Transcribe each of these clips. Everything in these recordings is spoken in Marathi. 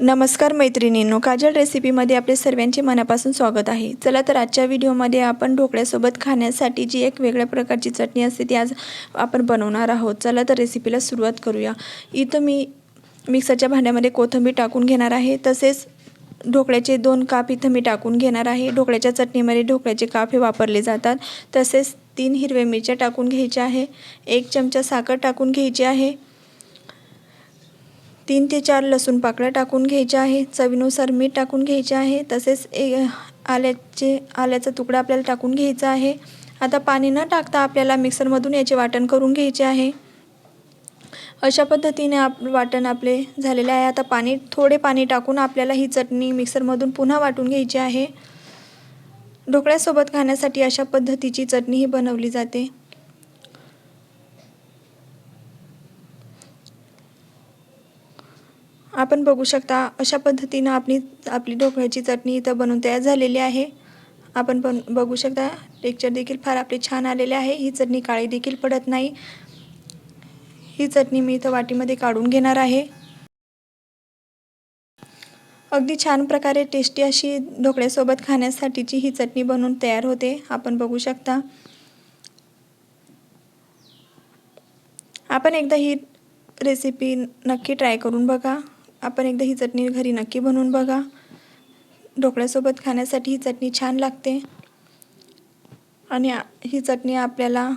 नमस्कार मैत्रिणींनो काजल रेसिपीमध्ये आपले सर्वांचे मनापासून स्वागत आहे. चला तर आजच्या व्हिडिओमध्ये आपण ढोकळ्यासोबत खाण्यासाठी जी एक वेगळ्या प्रकारची चटणी असते ती आज आपण बनवणार आहोत. चला तर रेसिपीला सुरुवात करूया. इथं मी मिक्सरच्या भांड्यामध्ये कोथिंबीर टाकून घेणार आहे. तसेच ढोकळ्याचे दोन काप इथं मी टाकून घेणार आहे. ढोकळ्याच्या चटणीमध्ये ढोकळ्याचे काप हे वापरले जातात. तसेच तीन हिरव्या मिरच्या टाकून घ्यायच्या आहे. एक चमचा साखर टाकून घ्यायची आहे. तीन ते चार लसूण पाकळ्या टाकून घ्यायच्या आहे. चवीनुसार मीठ टाकून घ्यायचे आहे. तसेच ए आल्याचे आल्याचा तुकडा आपल्याला टाकून घ्यायचा आहे. आता पाणी न टाकता आपल्याला मिक्सरमधून याचे वाटण करून घ्यायचे आहे. अशा पद्धतीने आप वाटण आपले झालेले आहे. आता पाणी थोडे पाणी टाकून आपल्याला ही चटणी मिक्सरमधून पुन्हा वाटून घ्यायची आहे. ढोकळ्यासोबत खाण्यासाठी अशा पद्धतीची चटणी ही बनवली जाते. आपण बघू शकता अशा पद्धतीनं आपली आपली ढोकळ्याची चटणी इथं बनवून तयार झालेली आहे. आपण पण बघू शकता टेक्चर देखील फार आपले छान आलेले आहे. ही चटणी काळी देखील पडत नाही. ही चटणी मी इथं वाटीमध्ये काढून घेणार आहे. अगदी छान प्रकारे टेस्टी अशी ढोकळ्यासोबत खाण्यासाठीची ही चटणी बनवून तयार होते. आपण बघू शकता. आपण एकदा ही रेसिपी नक्की ट्राय करून बघा. आपण एकदा ही चटणी घरी नक्की बनवून बघा. ढोकळ्यासोबत खाण्यासाठी ही चटणी छान लागते. आणि ही चटणी आपल्याला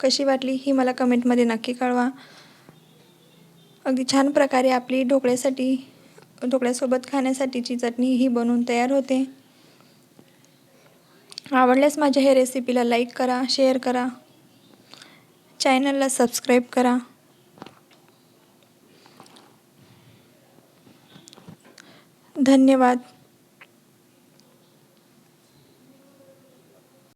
कशी वाटली ही मला कमेंटमध्ये नक्की कळवा. अगदी छान प्रकारे आपली ढोकळ्यासाठी ढोकळ्यासोबत खाण्यासाठीची चटणी ही बनवून तयार होते. आवडल्यास माझ्या हे रेसिपीला लाईक करा शेअर करा. चॅनलला सबस्क्राईब करा. धन्यवाद.